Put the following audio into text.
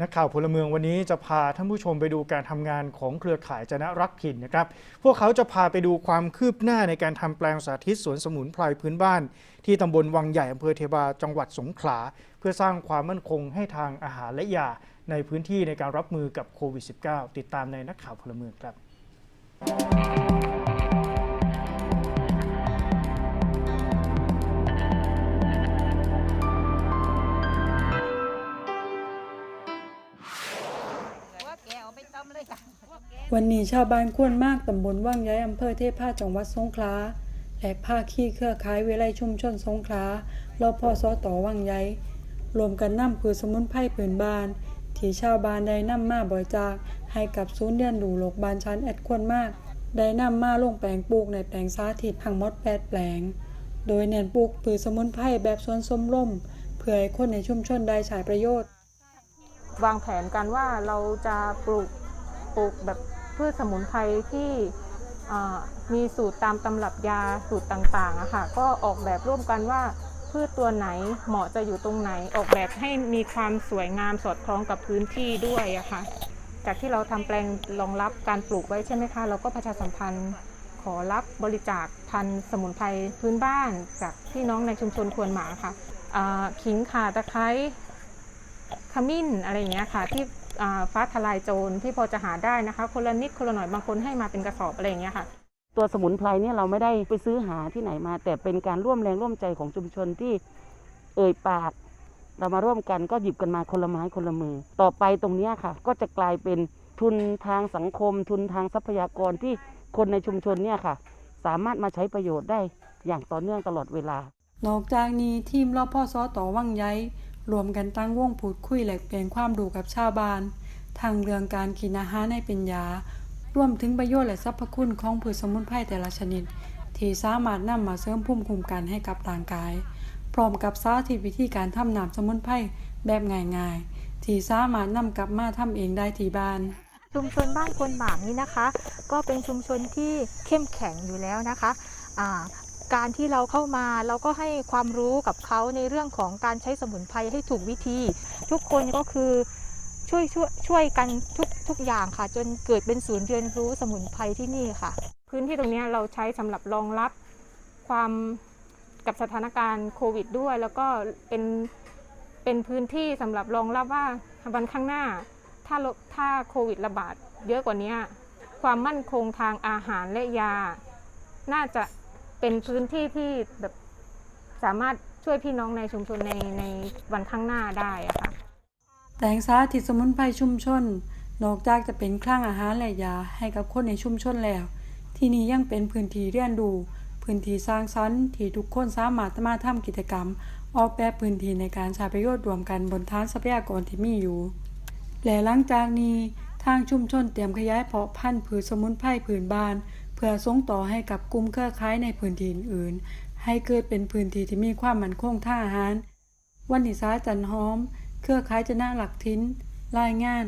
นักข่าวพลเมืองวันนี้จะพาท่านผู้ชมไปดูการทำงานของเครือข่ายจนะรักถิ่นนะครับ พวกเขาจะพาไปดูความคืบหน้าในการทำแปลงสาธิตสวนสมุนไพรพื้นบ้าน ที่ตำบลวังใหญ่อำเภอเทบาจังหวัดสงขลา เพื่อสร้างความมั่นคงให้ทางอาหารและยาในพื้นที่ในการรับมือกับโควิด -19 ติดตามในนักข่าวพลเมืองครับ วันนี้ชาวบ้านควนมากตำบลว่างย้ายอำเภอเทพาจังหวัดสงขลาและภาคีเครือข่ายเวิไลชุมชนสงขลารอพอสอต่อว่างย้ายรวมกันนำผือสมุนไพรผืนบาน ที่ชาวบ้านได้นำมาบริจาคให้กับศูนย์เรียนรู้โลกบานชั้นแอดควนมาก ได้นำมาลงแปลงปลูกในแปลงสาธิตทั้งมด8แปลง โดยเน้นปลูกผือสมุนไพรแบบสวนสมร่มเพื่อให้คนในชุมชนได้ใช้ประโยชน์ วางแผนกันว่าเราจะปลูกปลูกแบบ พืชสมุนไพรที่มีสูตรตามตำรับยาสูตรต่างๆอะค่ะก็ออกแบบร่วมกันว่าพืชตัวไหนเหมาะจะอยู่ตรงไหน ออกแบบให้มีความสวยงามสอดคล้องกับพื้นที่ด้วยอะค่ะจากที่เราทำแปลงรองรับการปลูกไว้ใช่ไหมคะ เราก็ประชาสัมพันธ์ขอรับบริจาคพันธุ์สมุนไพรพื้นบ้าน จากพี่น้องในชุมชนควนหมาค่ะขิงข่าตะไคร้ขมิ้นอะไรอย่างเงี้ยค่ะที่ ฟ้าทลายโจรที่พอจะหาได้นะคะ คนละนิดคนละหน่อยบางคนให้มาเป็นกระสอบอะไรอย่างเงี้ยค่ะ ตัวสมุนไพรเนี่ยเราไม่ได้ไปซื้อหาที่ไหนมา แต่เป็นการร่วมแรงร่วมใจของชุมชนที่เอ่ยปาก เรามาร่วมกันก็หยิบกันมาคนละไม้คนละมือ ต่อไปตรงเนี้ยค่ะ ก็จะกลายเป็นทุนทางสังคม ทุนทางทรัพยากรที่คนในชุมชนเนี่ยค่ะ สามารถมาใช้ประโยชน์ได้อย่างต่อเนื่องตลอดเวลา นอกจากนี้ทีมรอพ่อซอต่อวังย้าย รวมกันตั้งวงพูดคุยแลกเปลี่ยนความรู้กับชาวบ้าน ทางเรื่องการกินอาหารให้เป็นยา รวมถึงประโยชน์และสรรพคุณของพืชสมุนไพรแต่ละชนิด ที่สามารถนำมาเสริมภูมิคุ้มกันให้กับร่างกาย พร้อมกับสาธิตวิธีการทำน้ำสมุนไพรแบบง่ายๆ ที่สามารถนำกลับมาทำเองได้ที่บ้านชุมชนบ้านคนหมากนี้นะคะ ก็เป็นชุมชนที่เข้มแข็งอยู่แล้วนะคะอ่า การที่เราเข้ามาเราก็ให้ความรู้กับเขาในเรื่องของการใช้สมุนไพรให้ถูกวิธี ทุกคนก็คือช่วยช่วยช่วยกันทุกทุกอย่างค่ะ จนเกิดเป็นศูนย์เรียนรู้สมุนไพรที่นี่ค่ะ พื้นที่ตรงนี้เราใช้สำหรับรองรับความกับสถานการณ์โควิดด้วย แล้วก็เป็นเป็นพื้นที่สำหรับรองรับว่าวันข้างหน้า ถ้าถ้าโควิดระบาดเยอะกว่านี้ความมั่นคงทางอาหารและยา น่าจะ เป็นพื้นที่ที่แบบสามารถช่วยพี่น้องในชุมชนในในวันข้างหน้าได้อะค่ะแปลงสาธิตสมุนไพรชุมชน นอกจากจะเป็นคลังอาหารและยาให้กับคนในชุมชนแล้ว ที่นี่ยังเป็นพื้นที่เรียนรู้พื้นที่สร้างสรรค์ที่ทุกคนสามารถมาทำกิจกรรม ออกแบบพื้นที่ในการใช้ประโยชน์รวมกันบนฐานทรัพยากรที่มีอยู่ และหลังจากนี้ทางชุมชนเตรียมขยายเพาะพันธุ์พืชสมุนไพรผืนบ้านเพื่อส่งต่อให้กับกลุ่มเครือข่ายในพื้นที่อื่นๆ ให้เกิดเป็นพื้นที่ที่มีความมั่นคงทาอาหาร วันนิสาจันหอม เครือข่ายจะน่าหลักทิ้น รายงาน